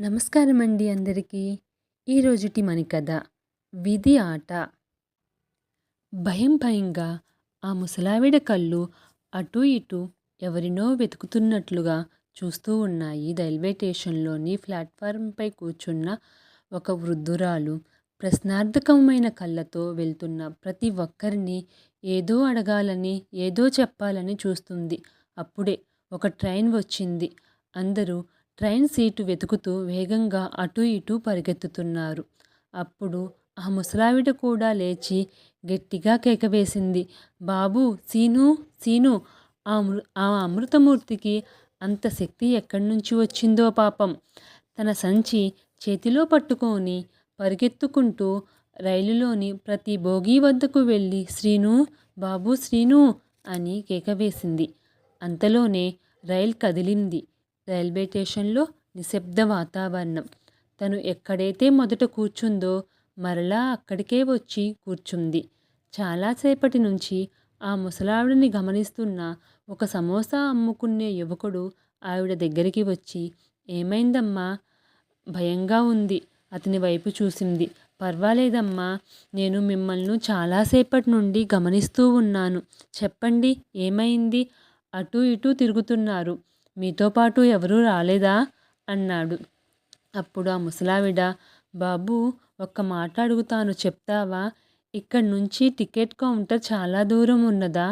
నమస్కారం అండి అందరికీ ఈరోజుటి మన కథ విధి ఆట. భయం భయంగా ఆ ముసలావిడ కళ్ళు అటు ఇటు ఎవరినో వెతుకుతున్నట్లుగా చూస్తూ ఉన్నాయి. రైల్వే స్టేషన్లోని ప్లాట్ఫారంపై కూర్చున్న ఒక వృద్ధురాలు ప్రశ్నార్థకమైన కళ్ళతో వెళ్తున్న ప్రతి ఒక్కరిని ఏదో అడగాలని ఏదో చెప్పాలని చూస్తుంది. అప్పుడే ఒక ట్రైన్ వచ్చింది. అందరూ ట్రైన్ సీటు వెతుకుతూ వేగంగా అటూ ఇటూ పరిగెత్తుతున్నారు. అప్పుడు ఆ ముసలావిడ కూడా లేచి గట్టిగా కేకవేసింది. బాబు సీను సీను ఆ ఆ అమృతమూర్తికి అంత శక్తి ఎక్కడి నుంచి వచ్చిందో పాపం. తన సంచి చేతిలో పట్టుకొని పరిగెత్తుకుంటూ రైలులోని ప్రతి భోగి వద్దకు వెళ్ళి శ్రీను బాబు శ్రీను అని కేకవేసింది. అంతలోనే రైలు కదిలింది. రైల్వే స్టేషన్లో నిశ్శబ్ద వాతావరణం. తను ఎక్కడైతే మొదట కూర్చుందో మరలా అక్కడికే వచ్చి కూర్చుంది. చాలాసేపటి నుంచి ఆ ముసలావిడని గమనిస్తున్న ఒక సమోసా అమ్ముకునే యువకుడు ఆవిడ దగ్గరికి వచ్చి ఏమైందమ్మా? భయంగా ఉంది. అతని వైపు చూసింది. పర్వాలేదమ్మా. నేను మిమ్మల్ని చాలాసేపటి నుండి గమనిస్తూ ఉన్నాను. చెప్పండి ఏమైంది? అటు ఇటు తిరుగుతున్నారు. మీతో పాటు ఎవరూ రాలేదా? అన్నాడు. అప్పుడు ఆ ముసలావిడ బాబు ఒక్క మాట అడుగుతాను చెప్తావా? ఇక్కడి నుంచి టికెట్ కౌంటర్ చాలా దూరం ఉన్నదా?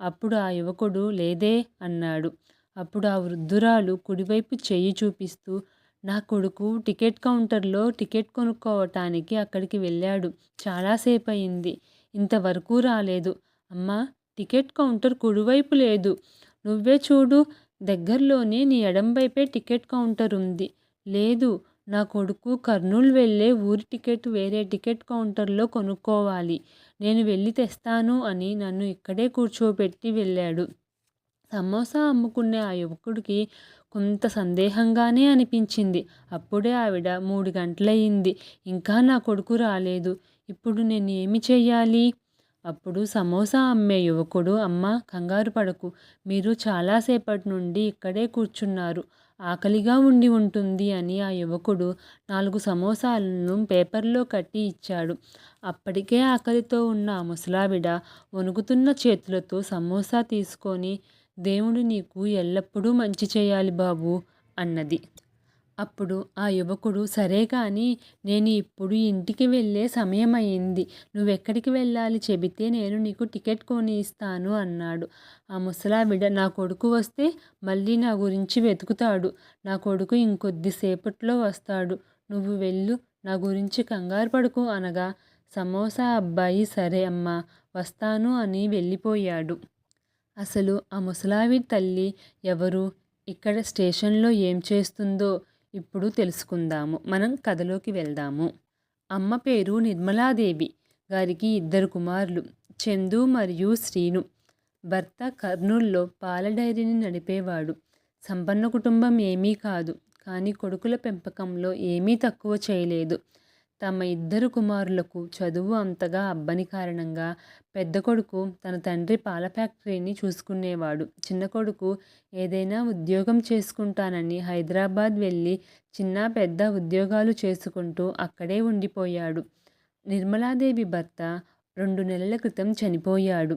అప్పుడు ఆ యువకుడు లేదే అన్నాడు. అప్పుడు ఆ వృద్ధురాలు కుడివైపు చెయ్యి చూపిస్తూ నా కొడుకు టికెట్ కౌంటర్లో టికెట్ కొనుక్కోవటానికి అక్కడికి వెళ్ళాడు. చాలాసేపు అయింది ఇంతవరకు రాలేదు. అమ్మా టికెట్ కౌంటర్ కుడివైపు లేదు. నువ్వే చూడు దగ్గరలోనే నీ ఎడంవైపే టికెట్ కౌంటర్ ఉంది. లేదు నా కొడుకు కర్నూలు వెళ్ళే ఊరి టికెట్ వేరే టికెట్ కౌంటర్లో కొనుక్కోవాలి. నేను వెళ్ళి తెస్తాను అని నన్ను ఇక్కడే కూర్చోబెట్టి వెళ్ళాడు. సమోసా అమ్ముకునే ఆ యువకుడికి కొంత సందేహంగానే అనిపించింది. అప్పుడే ఆవిడ మూడు గంటలయ్యింది. ఇంకా నా కొడుకు రాలేదు. ఇప్పుడు నేను ఏమి చెయ్యాలి? అప్పుడు సమోసా అమ్మే యువకుడు అమ్మ కంగారు పడకు. మీరు చాలాసేపటి నుండి ఇక్కడే కూర్చున్నారు. ఆకలిగా ఉండి ఉంటుంది అని ఆ యువకుడు నాలుగు సమోసాలను పేపర్లో కట్టి ఇచ్చాడు. అప్పటికే ఆకలితో ఉన్న ఆ ముసలావిడ వణుకుతున్న చేతులతో సమోసా తీసుకొని దేవుడు నీకు ఎల్లప్పుడూ మంచి చేయాలి బాబు అన్నది. అప్పుడు ఆ యువకుడు సరే కానీ నేను ఇప్పుడు ఇంటికి వెళ్ళే సమయం అయింది నువ్వెక్కడికి వెళ్ళాలి చెబితే నేను నీకు టికెట్ కొని ఇస్తాను అన్నాడు. ఆ ముసలావిడ నా కొడుకు వస్తే మళ్ళీ నా గురించి వెతుకుతాడు. నా కొడుకు ఇంకొద్దిసేపట్లో వస్తాడు. నువ్వు వెళ్ళు. నా గురించి కంగారు పడుకు అనగా సమోసా అబ్బాయి సరే అమ్మా వస్తాను అని వెళ్ళిపోయాడు. అసలు ఆ ముసలావి తల్లి ఎవరు? ఇక్కడ స్టేషన్లో ఏం చేస్తుందో ఇప్పుడు తెలుసుకుందాము. మనం కథలోకి వెళ్దాము. అమ్మ పేరు నిర్మలాదేవి. గారికి ఇద్దరు కుమారులు చందు మరియు శ్రీను. భర్త కర్నూల్లో పాల డైరీని నడిపేవాడు. సంపన్న కుటుంబం ఏమీ కాదు కానీ కొడుకుల పెంపకంలో ఏమీ తక్కువ చేయలేదు. తమ ఇద్దరు కుమారులకు చదువు అంతగా అబ్బని కారణంగా పెద్ద కొడుకు తన తండ్రి పాల ఫ్యాక్టరీని చూసుకునేవాడు. చిన్న కొడుకు ఏదైనా ఉద్యోగం చేసుకుంటానని హైదరాబాద్ వెళ్ళి చిన్న పెద్ద ఉద్యోగాలు చేసుకుంటూ అక్కడే ఉండిపోయాడు. నిర్మలాదేవి భర్త రెండు నెలల క్రితం చనిపోయాడు.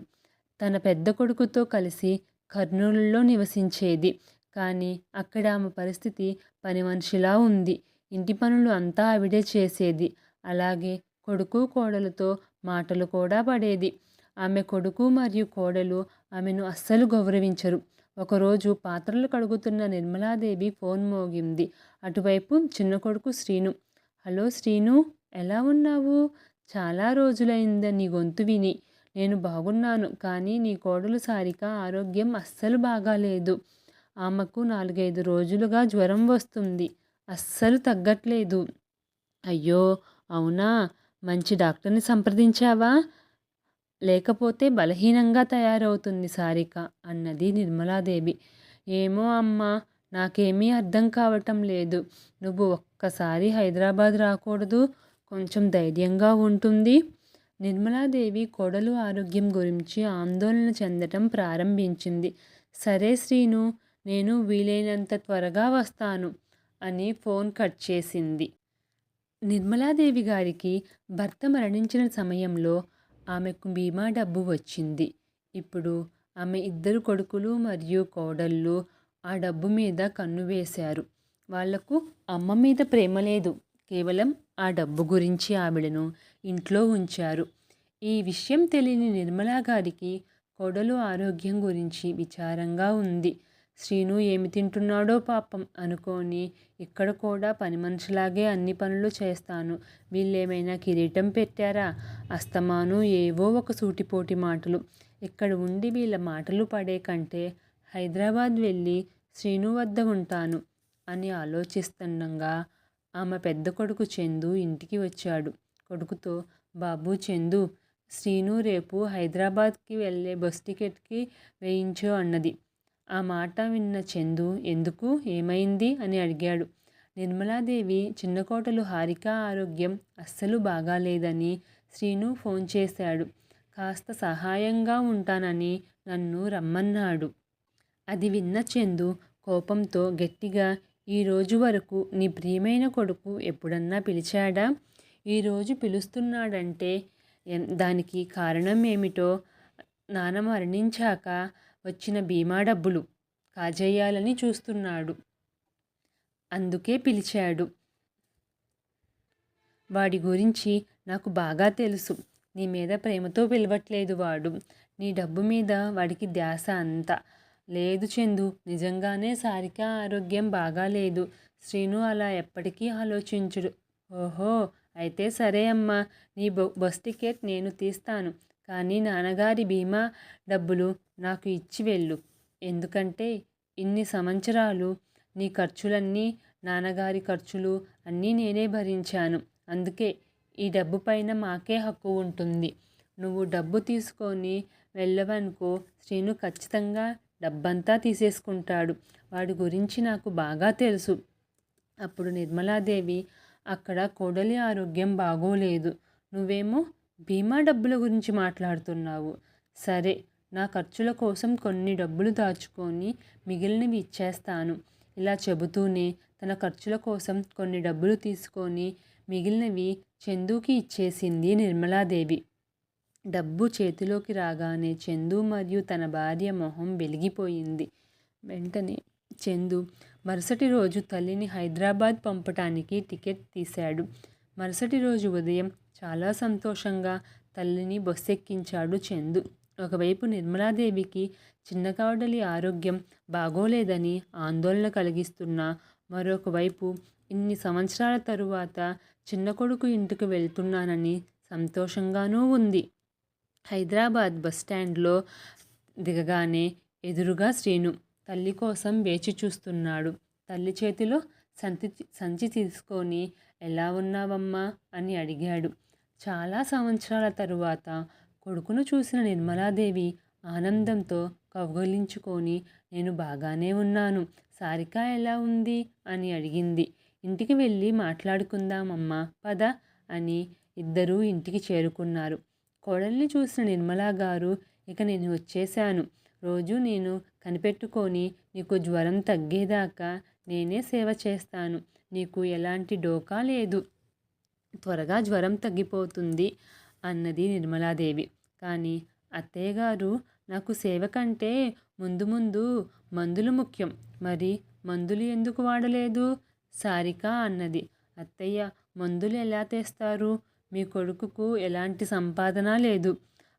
తన పెద్ద కొడుకుతో కలిసి కర్నూలులో నివసించేది. కానీ అక్కడ ఆమె పరిస్థితి పని మనిషిలా ఉంది. ఇంటి పనులు అంతా ఆవిడే చేసేది. అలాగే కొడుకు కోడలతో మాటలు కూడా పడేది. ఆమె కొడుకు మరియు కోడలు ఆమెను అస్సలు గౌరవించరు. ఒకరోజు పాత్రలు కడుగుతున్న నిర్మలాదేవి ఫోన్ మోగింది. అటువైపు చిన్న కొడుకు శ్రీను. హలో శ్రీను ఎలా ఉన్నావు? చాలా రోజులైంది నీ గొంతు విని. నేను బాగున్నాను కానీ నీ కోడలు సారిక ఆరోగ్యం అస్సలు బాగాలేదు. ఆమెకు నాలుగైదు రోజులుగా జ్వరం వస్తుంది. అస్సలు తగ్గట్లేదు. అయ్యో! అవునా? మంచి డాక్టర్ని సంప్రదించావా? లేకపోతే బలహీనంగా తయారవుతుంది సారిక అన్నది నిర్మలాదేవి. ఏమో అమ్మా! నాకేమీ అర్థం కావటం లేదు. నువ్వు ఒక్కసారి హైదరాబాద్ రాకూడదు. కొంచెం ధైర్యంగా ఉంటుంది. నిర్మలాదేవి కోడలు ఆరోగ్యం గురించి ఆందోళన చెందటం ప్రారంభించింది. సరే శ్రీను నేను వీలైనంత త్వరగా వస్తాను. అని ఫోన్ కట్ చేసింది. నిర్మలాదేవి గారికి భర్త మరణించిన సమయంలో ఆమెకు బీమా డబ్బు వచ్చింది. ఇప్పుడు ఆమె ఇద్దరు కొడుకులు మరియు కోడళ్ళు ఆ డబ్బు మీద కన్ను వేశారు. వాళ్ళకు అమ్మ మీద ప్రేమ లేదు. కేవలం ఆ డబ్బు గురించి ఆవిడను ఇంట్లో ఉంచారు. ఈ విషయం తెలియని నిర్మలా గారికి కోడలు ఆరోగ్యం గురించి విచారంగా ఉంది. శ్రీను ఏమి తింటున్నాడో పాపం అనుకోని ఇక్కడ కూడా పని మనిషిలాగే అన్ని పనులు చేస్తాను. వీళ్ళేమైనా కిరీటం పెట్టారా? అస్తమాను ఏవో ఒక సూటిపోటి మాటలు. ఇక్కడ ఉండి వీళ్ళ మాటలు పడే కంటే హైదరాబాద్ వెళ్ళి శ్రీను వద్ద ఉంటాను అని ఆలోచిస్తుండగా ఆమె పెద్ద కొడుకు చందు ఇంటికి వచ్చాడు. కొడుకుతో బాబు చందు శ్రీను రేపు హైదరాబాద్కి వెళ్ళే బస్ టికెట్కి వేయించు అన్నది. ఆ మాట విన్న చందు ఎందుకు? ఏమైంది? అని అడిగాడు. నిర్మలాదేవి చిన్నకోటలు హారిక ఆరోగ్యం అస్సలు బాగాలేదని శ్రీను ఫోన్ చేశాడు. కాస్త సహాయంగా ఉంటానని నన్ను రమ్మన్నాడు. అది విన్న చందు కోపంతో గట్టిగా ఈ రోజు వరకు నీ ప్రియమైన కొడుకు ఎప్పుడన్నా పిలిచాడా? ఈరోజు పిలుస్తున్నాడంటే దానికి కారణం ఏమిటో నాన్న మరణించాక వచ్చిన బీమా డబ్బులు కాజేయాలని చూస్తున్నాడు. అందుకే పిలిచాడు. వాడి గురించి నాకు బాగా తెలుసు. నీ మీద ప్రేమతో పిలవట్లేదు వాడు. నీ డబ్బు మీద వాడికి ధ్యాస అంతా. లేదు చందు నిజంగానే సారిక ఆరోగ్యం బాగాలేదు శ్రీను అలా ఎప్పటికీ ఆలోచించుడు. ఓహో అయితే సరే అమ్మా నీ బస్ టికెట్ నేను తీస్తాను. కానీ నాన్నగారి బీమా డబ్బులు నాకు ఇచ్చి వెళ్ళు. ఎందుకంటే ఇన్ని సంవత్సరాలు నీ ఖర్చులన్నీ నాన్నగారి ఖర్చులు అన్నీ నేనే భరించాను. అందుకే ఈ డబ్బు పైన మాకే హక్కు ఉంటుంది. నువ్వు డబ్బు తీసుకొని వెళ్ళవనుకో శ్రీను ఖచ్చితంగా డబ్బంతా తీసేసుకుంటాడు. వాడి గురించి నాకు బాగా తెలుసు. అప్పుడు నిర్మలాదేవి అక్కడ కోడలి ఆరోగ్యం బాగోలేదు. నువ్వేమో బీమా డబ్బుల గురించి మాట్లాడుతున్నావు. సరే నా ఖర్చుల కోసం కొన్ని డబ్బులు దాచుకొని మిగిలినవి ఇచ్చేస్తాను. ఇలా చెబుతూనే తన ఖర్చుల కోసం కొన్ని డబ్బులు తీసుకొని మిగిలినవి చందుకి ఇచ్చేసింది నిర్మలాదేవి. డబ్బు చేతిలోకి రాగానే చందు మరియు తన భార్య మొహం వెలిగిపోయింది. వెంటనే చందు మరుసటి రోజు తల్లిని హైదరాబాద్ పంపటానికి టికెట్ తీశాడు. మరుసటి రోజు ఉదయం చాలా సంతోషంగా తల్లిని బొస్సెక్కించాడు చందు. ఒకవైపు నిర్మలాదేవికి చిన్న కావడలి ఆరోగ్యం బాగోలేదని ఆందోళన కలిగిస్తున్న మరొకవైపు ఇన్ని సంవత్సరాల తరువాత చిన్న కొడుకు ఇంటికి వెళ్తున్నానని సంతోషంగానూ ఉంది. హైదరాబాద్ బస్టాండ్లో దిగగానే ఎదురుగా శ్రీను తల్లి కోసం వేచి చూస్తున్నాడు. తల్లి చేతిలో సంచి సంచి తీసుకొని ఎలా ఉన్నావమ్మా? అని అడిగాడు. చాలా సంవత్సరాల తరువాత కొడుకును చూసిన నిర్మలాదేవి ఆనందంతో కౌగలించుకొని నేను బాగానే ఉన్నాను. సారిక ఎలా ఉంది? అని అడిగింది. ఇంటికి వెళ్ళి మాట్లాడుకుందామమ్మా పద అని ఇద్దరూ ఇంటికి చేరుకున్నారు. కోడల్ని చూసిన నిర్మలా గారు ఇక నేను వచ్చేశాను. రోజు నేను కనిపెట్టుకొని నీకు జ్వరం తగ్గేదాకా నేనే సేవ చేస్తాను. నీకు ఎలాంటి డోకా లేదు. త్వరగా జ్వరం తగ్గిపోతుంది అన్నది నిర్మలాదేవి. కానీ అత్తయ్య గారు నాకు సేవ కంటే ముందు ముందు మందులు ముఖ్యం. మరి మందులు ఎందుకు వాడలేదు? సారిక అన్నది. అత్తయ్య మందులు ఎలా తెస్తారు? మీ కొడుకుకు ఎలాంటి సంపాదన లేదు.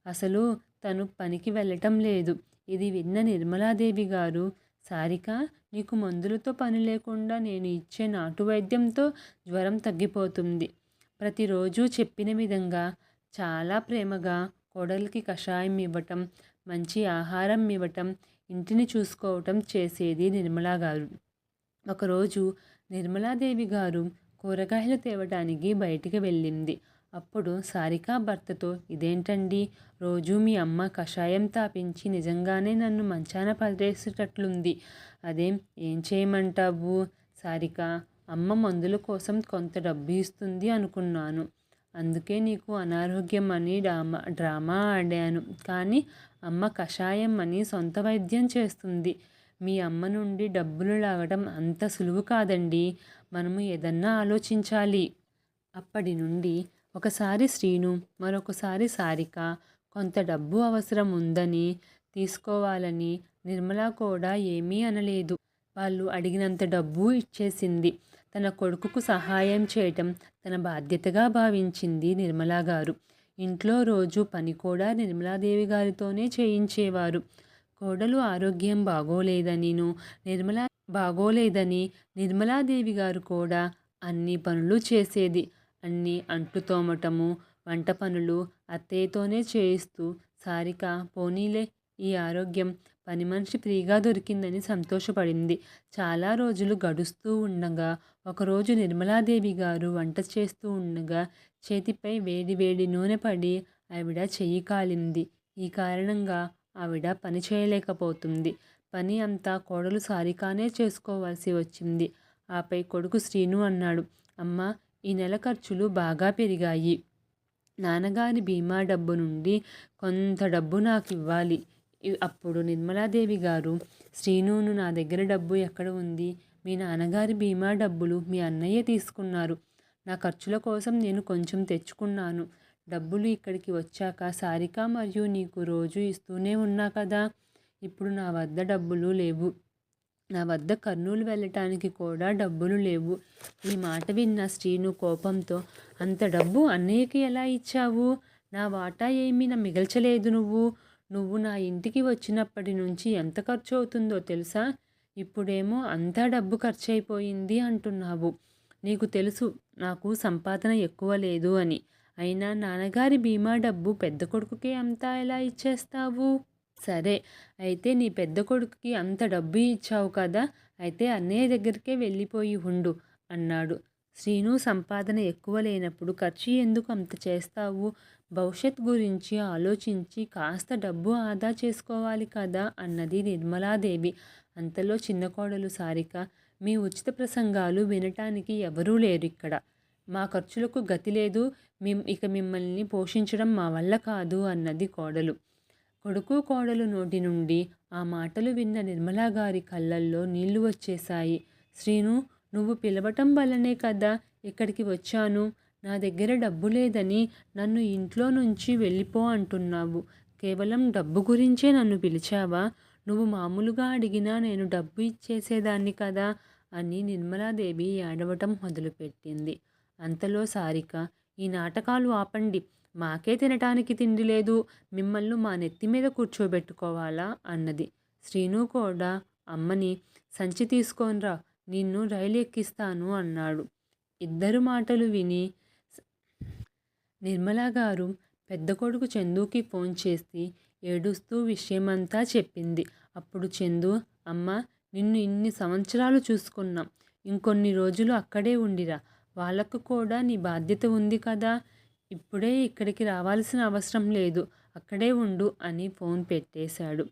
అసలు తను పనికి వెళ్ళటం లేదు. ఇది విన్న నిర్మలాదేవి గారు సారిక నీకు మందులతో పని లేకుండా నేను ఇచ్చే నాటు వైద్యంతో జ్వరం తగ్గిపోతుంది. ప్రతిరోజు చెప్పిన విధంగా చాలా ప్రేమగా కోడలికి కషాయం ఇవ్వటం మంచి ఆహారం ఇవ్వటం ఇంటిని చూసుకోవటం చేసేది నిర్మలా గారు. ఒకరోజు నిర్మలాదేవి గారు కూరగాయలు తేవడానికి బయటికి వెళ్ళింది. అప్పుడు సారిక భర్తతో ఇదేంటండి? రోజు మీ అమ్మ కషాయం తాపించి నిజంగానే నన్ను మంచాన పడేసేటట్లుంది అదేం ఏం చేయమంటావు? సారిక అమ్మ మందుల కోసం కొంత డబ్బు ఇస్తుంది అనుకున్నాను. అందుకే నీకు అనారోగ్యం అని డ్రామా డ్రామా ఆడాను. కానీ అమ్మ కషాయం అని సొంత వైద్యం చేస్తుంది. మీ అమ్మ నుండి డబ్బులు లాగడం అంత సులువు కాదండి. మనము ఏదన్నా ఆలోచించాలి. అప్పటి నుండి ఒకసారి శ్రీను మరొకసారి సారిక కొంత డబ్బు అవసరం ఉందని తీసుకోవాలని నిర్మల కూడా ఏమీ అనలేదు. వాళ్ళు అడిగినంత డబ్బు ఇచ్చేసింది. తన కొడుకుకు సహాయం చేయటం తన బాధ్యతగా భావించింది నిర్మలా గారు. ఇంట్లో రోజు పని కూడా నిర్మలాదేవి గారితోనే చేయించేవారు. కోడలు ఆరోగ్యం బాగోలేదనిను నిర్మలా బాగోలేదని నిర్మలాదేవి గారు కూడా అన్ని పనులు చేసేది. అన్ని అంట్లు తోమటము వంట పనులు అత్తయ్యతోనే చేయిస్తూ సారిక పోనీలే ఈ ఆరోగ్యం పని మనిషి ఫ్రీగా దొరికిందని సంతోషపడింది. చాలా రోజులు గడుస్తూ ఉండగా ఒకరోజు నిర్మలాదేవి గారు వంట చేస్తూ ఉండగా చేతిపై వేడి వేడి నూనె పడి ఆవిడ చెయ్యి కాలింది. ఈ కారణంగా ఆవిడ పని చేయలేకపోతుంది. పని అంతా కోడలు సారికానే చేసుకోవాల్సి వచ్చింది. ఆపై కొడుకు శ్రీను అన్నాడు అమ్మ ఈ నెల ఖర్చులు బాగా పెరిగాయి. నాన్నగారి బీమా డబ్బు నుండి కొంత డబ్బు నాకు ఇవ్వాలి అప్పుడు నిర్మలాదేవి గారు శ్రీనును నా దగ్గర డబ్బు ఎక్కడ ఉంది? మీ నాన్నగారి బీమా డబ్బులు మీ అన్నయ్య తీసుకున్నారు. నా ఖర్చుల కోసం నేను కొంచెం తెచ్చుకున్నాను. డబ్బులు ఇక్కడికి వచ్చాక సారిక మరియు నీకు రోజు ఇస్తూనే ఉన్నా కదా? ఇప్పుడు నా వద్ద డబ్బులు లేవు. నా వద్ద కర్నూలు వెళ్ళటానికి కూడా డబ్బులు లేవు. ఈ మాట విన్న శ్రీను కోపంతో అంత డబ్బు అన్నయ్యకి ఎలా ఇచ్చావు? నా వాటా ఏమీ నా మిగల్చలేదు నువ్వు. నువ్వు నా ఇంటికి వచ్చినప్పటి నుంచి ఎంత ఖర్చు అవుతుందో తెలుసా? ఇప్పుడేమో అంతా డబ్బు ఖర్చు అయిపోయింది అంటున్నావు. నీకు తెలుసు నాకు సంపాదన ఎక్కువ లేదు అని. అయినా నాన్నగారి బీమా డబ్బు పెద్ద కొడుకుకే అంతా ఎలా ఇచ్చేస్తావు? సరే అయితే నీ పెద్ద కొడుకుకి అంత డబ్బు ఇచ్చావు కదా అయితే అన్నయ్య దగ్గరికే వెళ్ళిపోయి ఉండు అన్నాడు. శ్రీను సంపాదన ఎక్కువ లేనప్పుడు ఖర్చు ఎందుకు అంత చేస్తావు? భవిష్యత్ గురించి ఆలోచించి కాస్త డబ్బు ఆదా చేసుకోవాలి కదా అన్నది నిర్మలాదేవి. అంతలో చిన్న కోడలు సారిక మీ ఉచిత ప్రసంగాలు వినటానికి ఎవరూ లేరు ఇక్కడ. మా ఖర్చులకు గతి లేదు మేం ఇక మిమ్మల్ని పోషించడం మా వల్ల కాదు అన్నది కోడలు. కొడుకు కోడలు నోటి నుండి ఆ మాటలు విన్న నిర్మలా గారి కళ్ళల్లో నీళ్ళు వచ్చేశాయి. శ్రీను నువ్వు పిలవటం వల్లనే కదా ఇక్కడికి వచ్చాను. నా దగ్గర డబ్బు లేదని నన్ను ఇంట్లో నుంచి వెళ్ళిపో అంటున్నావు. కేవలం డబ్బు గురించే నన్ను పిలిచావా? నువ్వు మామూలుగా అడిగినా నేను డబ్బు ఇచ్చేసేదాన్ని కదా అని నిర్మలాదేవి ఏడవటం మొదలుపెట్టింది. అంతలో సారిక ఈ నాటకాలు ఆపండి. మాకే తినటానికి తిండి లేదు. మిమ్మల్ని మా నెత్తి మీద కూర్చోబెట్టుకోవాలా? అన్నది. శ్రీను కూడా అమ్మని సంచి తీసుకోనరా నిన్ను రైలు ఎక్కిస్తాను అన్నాడు. ఇద్దరు మాటలు విని నిర్మలా గారు పెద్ద కొడుకు చందుకి ఫోన్ చేసి ఏడుస్తూ విషయమంతా చెప్పింది. అప్పుడు చందు అమ్మ నిన్ను ఇన్ని సంవత్సరాలు చూసుకున్నాం. ఇంకొన్ని రోజులు అక్కడే ఉండిరా. వాళ్ళకు కూడా నీ బాధ్యత ఉంది కదా. ఇప్పుడే ఇక్కడికి రావాల్సిన అవసరం లేదు. అక్కడే ఉండు అని ఫోన్ పెట్టేశాడు.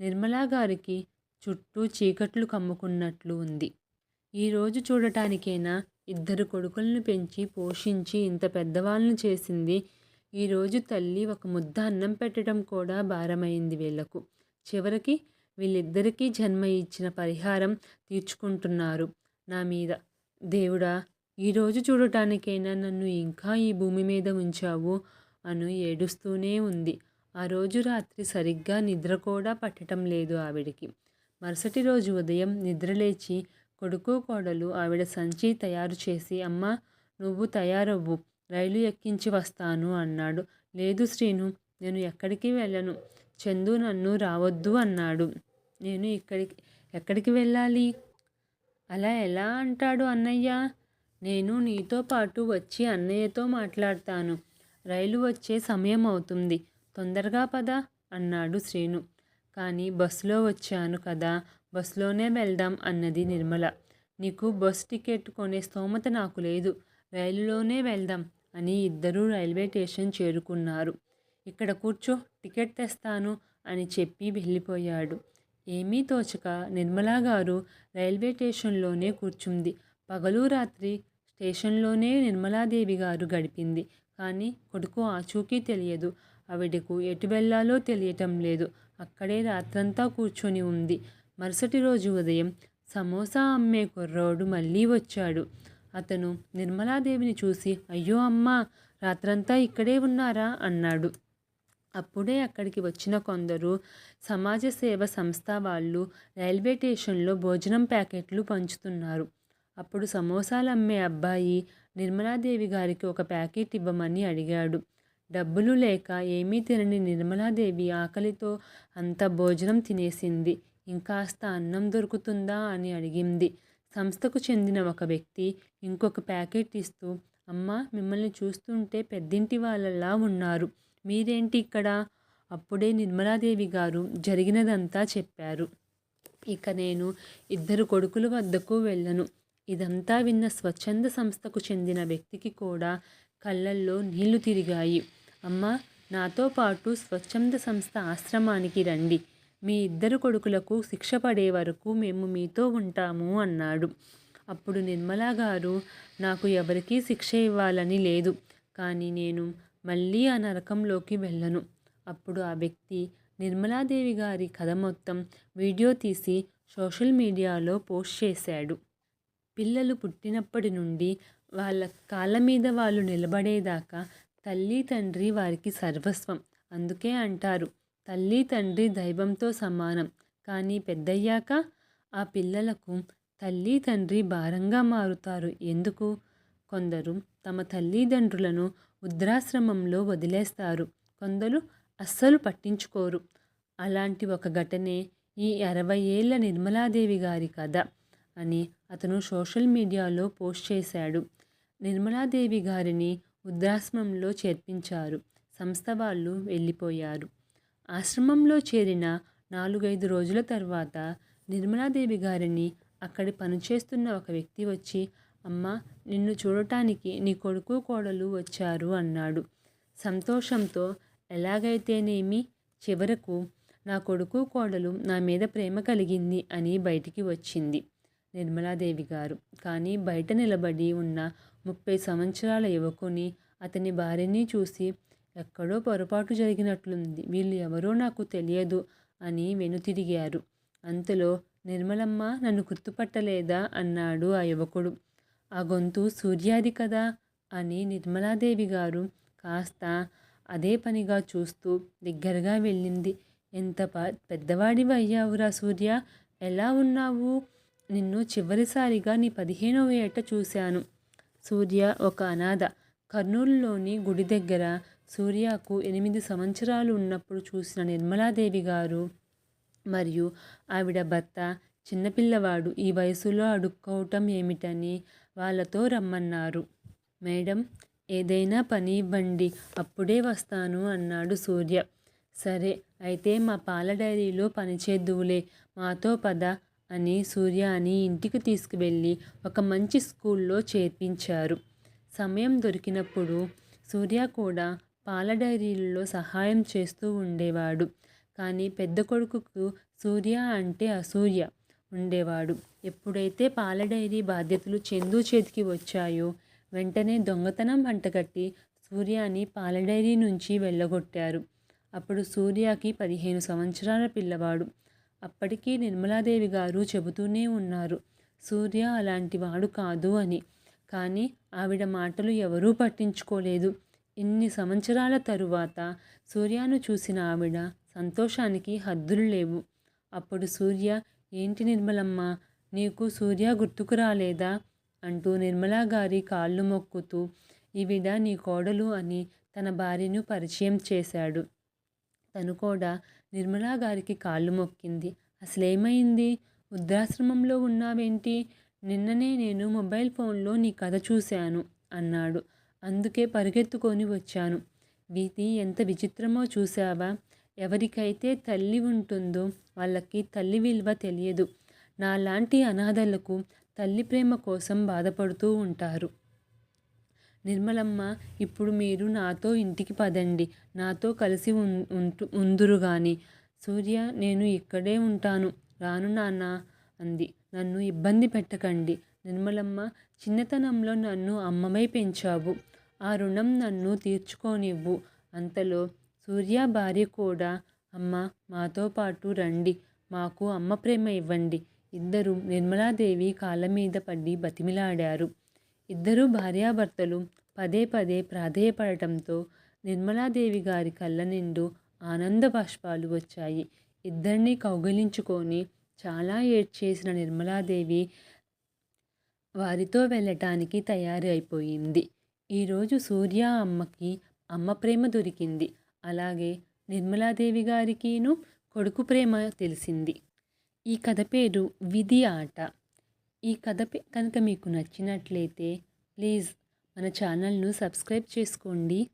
నిర్మలా గారికి చుట్టూ చీకట్లు కమ్ముకున్నట్లు ఉంది. ఈరోజు చూడటానికైనా? ఇద్దరు కొడుకులను పెంచి పోషించి ఇంత పెద్దవాళ్ళను చేసింది. ఈరోజు తల్లి ఒక ముద్ద అన్నం పెట్టడం కూడా భారమైంది వీళ్ళకు చివరికి వీళ్ళిద్దరికీ జన్మ ఇచ్చిన పరిహారం తీర్చుకుంటున్నారు. నా మీద. దేవుడా ఈరోజు చూడటానికైనా నన్ను ఇంకా ఈ భూమి మీద ఉంచావు అను ఏడుస్తూనే ఉంది. ఆ రోజు రాత్రి సరిగ్గా నిద్ర కూడా పట్టడం లేదు ఆవిడికి. మరుసటి రోజు ఉదయం నిద్రలేచి కొడుకు కోడలు ఆవిడ సంచి తయారు చేసి అమ్మ నువ్వు తయారవ్వు రైలు ఎక్కించి వస్తాను అన్నాడు. లేదు శ్రీను నేను ఎక్కడికి వెళ్ళను. చందు నన్ను రావద్దు అన్నాడు. నేను ఇక్కడికి ఎక్కడికి వెళ్ళాలి? అలా ఎలా అంటాడు అన్నయ్య. నేను నీతో పాటు వచ్చి అన్నయ్యతో మాట్లాడతాను. రైలు వచ్చే సమయం అవుతుంది. తొందరగా పద అన్నాడు శ్రీను. కానీ బస్సులో వచ్చాను కదా బస్సులోనే వెళ్దాం అన్నది నిర్మల. నీకు బస్ టికెట్ కొనే స్తోమత నాకు లేదు. రైలులోనే వెళ్దాం అని ఇద్దరూ రైల్వే స్టేషన్ చేరుకున్నారు. ఇక్కడ కూర్చో టికెట్ తెస్తాను అని చెప్పి వెళ్ళిపోయాడు. ఏమీ తోచక నిర్మలా గారు రైల్వే స్టేషన్లోనే కూర్చుంది. పగలు రాత్రి స్టేషన్లోనే నిర్మలాదేవి గారు గడిపింది. కానీ కొడుకు ఆచూకీ తెలియదు. ఆవిడకు ఎటు వెళ్ళాలో తెలియటం లేదు. అక్కడే రాత్రంతా కూర్చొని ఉంది. మరుసటి రోజు ఉదయం సమోసా అమ్మే కుర్రోడు మళ్ళీ వచ్చాడు. అతను నిర్మలాదేవిని చూసి అయ్యో అమ్మా రాత్రంతా ఇక్కడే ఉన్నారా? అన్నాడు. అప్పుడే అక్కడికి వచ్చిన కొందరు సమాజ సేవ సంస్థ వాళ్ళు రైల్వే స్టేషన్లో భోజనం ప్యాకెట్లు పంచుతున్నారు. అప్పుడు సమోసాలు అమ్మే అబ్బాయి నిర్మలాదేవి గారికి ఒక ప్యాకెట్ ఇవ్వమని అడిగాడు. డబ్బులు లేక ఏమీ తినని నిర్మలాదేవి ఆకలితో అంత భోజనం తినేసింది. ఇంకాస్త అన్నం దొరుకుతుందా అని అడిగింది. సంస్థకు చెందిన ఒక వ్యక్తి ఇంకొక ప్యాకెట్ ఇస్తూ అమ్మ మిమ్మల్ని చూస్తుంటే పెద్దింటి వాళ్ళలా ఉన్నారు. మీరేంటి ఇక్కడ? అప్పుడే నిర్మలాదేవి గారు జరిగినదంతా చెప్పారు. ఇక నేను ఇద్దరు కొడుకుల వద్దకు వెళ్ళను. ఇదంతా విన్న స్వచ్ఛంద సంస్థకు చెందిన వ్యక్తికి కూడా కళ్ళల్లో నీళ్ళు తిరిగాయి. అమ్మ నాతో పాటు స్వచ్ఛంద సంస్థ ఆశ్రమానికి రండి. మీ ఇద్దరు కొడుకులకు శిక్ష పడే వరకు మేము మీతో ఉంటాము అన్నాడు. అప్పుడు నిర్మలా గారు నాకు ఎవరికీ శిక్ష ఇవ్వాలని లేదు కానీ నేను మళ్ళీ ఆ నరకంలోకి వెళ్ళను. అప్పుడు ఆ వ్యక్తి నిర్మలాదేవి గారి కథ మొత్తం వీడియో తీసి సోషల్ మీడియాలో పోస్ట్ చేశాడు. పిల్లలు పుట్టినప్పటి నుండి వాళ్ళ కాళ్ళ మీద వాళ్ళు నిలబడేదాకా తల్లి తండ్రి వారికి సర్వస్వం అందుకే అంటారు. తల్లి తండ్రి దైవంతో సమానం. కానీ పెద్దయ్యాక ఆ పిల్లలకు తల్లి తండ్రి భారంగా మారుతారు. ఎందుకు? కొందరు తమ తల్లిదండ్రులను వృద్ధాశ్రమంలో వదిలేస్తారు. కొందరు అస్సలు పట్టించుకోరు. అలాంటి ఒక ఘటనే ఈ అరవై ఏళ్ళ నిర్మలాదేవి గారి కథ అని అతను సోషల్ మీడియాలో పోస్ట్ చేశాడు. నిర్మలాదేవి గారిని వృద్ధాశ్రమంలో చేర్పించారు. సంస్థ వాళ్ళు వెళ్ళిపోయారు. ఆశ్రమంలో చేరిన నాలుగైదు రోజుల తర్వాత నిర్మలాదేవి గారిని అక్కడి పనిచేస్తున్న ఒక వ్యక్తి వచ్చి అమ్మ నిన్ను చూడటానికి నీ కొడుకు కోడలు వచ్చారు అన్నాడు. సంతోషంతో ఎలాగైతేనేమి? చివరకు నా కొడుకు కోడలు నా మీద ప్రేమ కలిగింది అని బయటికి వచ్చింది నిర్మలాదేవి గారు. కానీ బయట నిలబడి ఉన్న ముప్పై సంవత్సరాల యువకుని అతని భార్యని చూసి ఎక్కడో పొరపాటు జరిగినట్లుంది. వీళ్ళు ఎవరో నాకు తెలియదు అని వెనుతిరిగారు. అంతలో నిర్మలమ్మ నన్ను గుర్తుపట్టలేదా? అన్నాడు ఆ యువకుడు. ఆ గొంతు సూర్యాది కదా? అని నిర్మలాదేవి గారు కాస్త అదే పనిగా చూస్తూ దగ్గరగా వెళ్ళింది. ఎంత పెద్దవాడివి అయ్యావురా సూర్య. ఎలా ఉన్నావు? నిన్ను చివరిసారిగా నీ పదిహేనవ ఏట చూశాను. సూర్య ఒక అనాథ కర్నూలులోని గుడి దగ్గర సూర్యకు ఎనిమిది సంవత్సరాలు ఉన్నప్పుడు చూసిన నిర్మలాదేవి గారు మరియు ఆవిడ భర్త చిన్నపిల్లవాడు ఈ వయసులో అడుక్కోవటం ఏమిటని వాళ్ళతో రమ్మన్నారు. మేడం ఏదైనా పని ఇవ్వండి అప్పుడే వస్తాను అన్నాడు సూర్య. సరే అయితే మా పాల డైరీలో పనిచేద్దువులే మాతో పద అని సూర్య అని ఇంటికి తీసుకువెళ్ళి ఒక మంచి స్కూల్లో చేర్పించారు. సమయం దొరికినప్పుడు సూర్య కూడా పాల డైరీలలో సహాయం చేస్తూ ఉండేవాడు. కానీ పెద్ద కొడుకుకు సూర్య అంటే అసూయ ఉండేవాడు. ఎప్పుడైతే పాల డైరీ బాధ్యతలు చందు చేతికి వచ్చాయో వెంటనే దొంగతనం వంటగట్టి సూర్యాని పాల డైరీ నుంచి వెళ్ళగొట్టారు. అప్పుడు సూర్యకి పదిహేను సంవత్సరాల పిల్లవాడు. అప్పటికీ నిర్మలాదేవి గారు చెబుతూనే ఉన్నారు సూర్య అలాంటి వాడు కాదు అని. కానీ ఆవిడ మాటలు ఎవరూ పట్టించుకోలేదు. ఇన్ని సంవత్సరాల తరువాత సూర్యను చూసిన ఆవిడ సంతోషానికి హద్దులు లేవు. అప్పుడు సూర్య ఏంటి నిర్మలమ్మ నీకు సూర్య గుర్తుకు రాలేదా? అంటూ నిర్మలా గారి కాళ్ళు మొక్కుతూ ఈవిడ నీ కోడలు అని తన భార్యను పరిచయం చేశాడు. తను కూడా నిర్మలా గారికి కాళ్ళు మొక్కింది. అసలేమైంది? వృద్ధాశ్రమంలో ఉన్నావేంటి? నిన్ననే నేను మొబైల్ ఫోన్లో నీ కథ చూశాను అన్నాడు. అందుకే పరిగెత్తుకొని వచ్చాను. వీతి ఎంత విచిత్రమో చూసావా ఎవరికైతే తల్లి ఉంటుందో వాళ్ళకి తల్లి విలువ తెలియదు. నాలాంటి అనాథలకు తల్లి ప్రేమ కోసం బాధపడుతూ ఉంటారు. నిర్మలమ్మ ఇప్పుడు మీరు నాతో ఇంటికి పదండి. నాతో కలిసి ఉంటు ఉందురు కానీ సూర్య నేను ఇక్కడే ఉంటాను. రాను నాన్న అంది. నన్ను ఇబ్బంది పెట్టకండి. నిర్మలమ్మ చిన్నతనంలో నన్ను అమ్మమై పెంచావు. ఆ రుణం నన్ను తీర్చుకోనివ్వు. అంతలో సూర్య భార్య కూడా అమ్మ మాతో పాటు రండి. మాకు అమ్మ ప్రేమ ఇవ్వండి. ఇద్దరు నిర్మలాదేవి కాళ్ళ మీద పడి బతిమిలాడారు. ఇద్దరు భార్యాభర్తలు పదే పదే ప్రాధేయపడటంతో నిర్మలాదేవి గారి కళ్ళ నిండు ఆనంద బాష్పాలు వచ్చాయి. ఇద్దరిని కౌగిలించుకొని చాలా ఏడ్చేసిన నిర్మలాదేవి వారితో వెళ్ళటానికి తయారు అయిపోయింది ఈరోజు సూర్య అమ్మకి అమ్మ ప్రేమ దొరికింది. అలాగే నిర్మలాదేవి గారికిను కొడుకు ప్రేమ తెలిసింది. ఈ కథ పేరు విధి ఆట. ఈ కథ పే- కనుక మీకు నచ్చినట్లయితే ప్లీజ్ మన ఛానల్ను సబ్స్క్రైబ్ చేసుకోండి.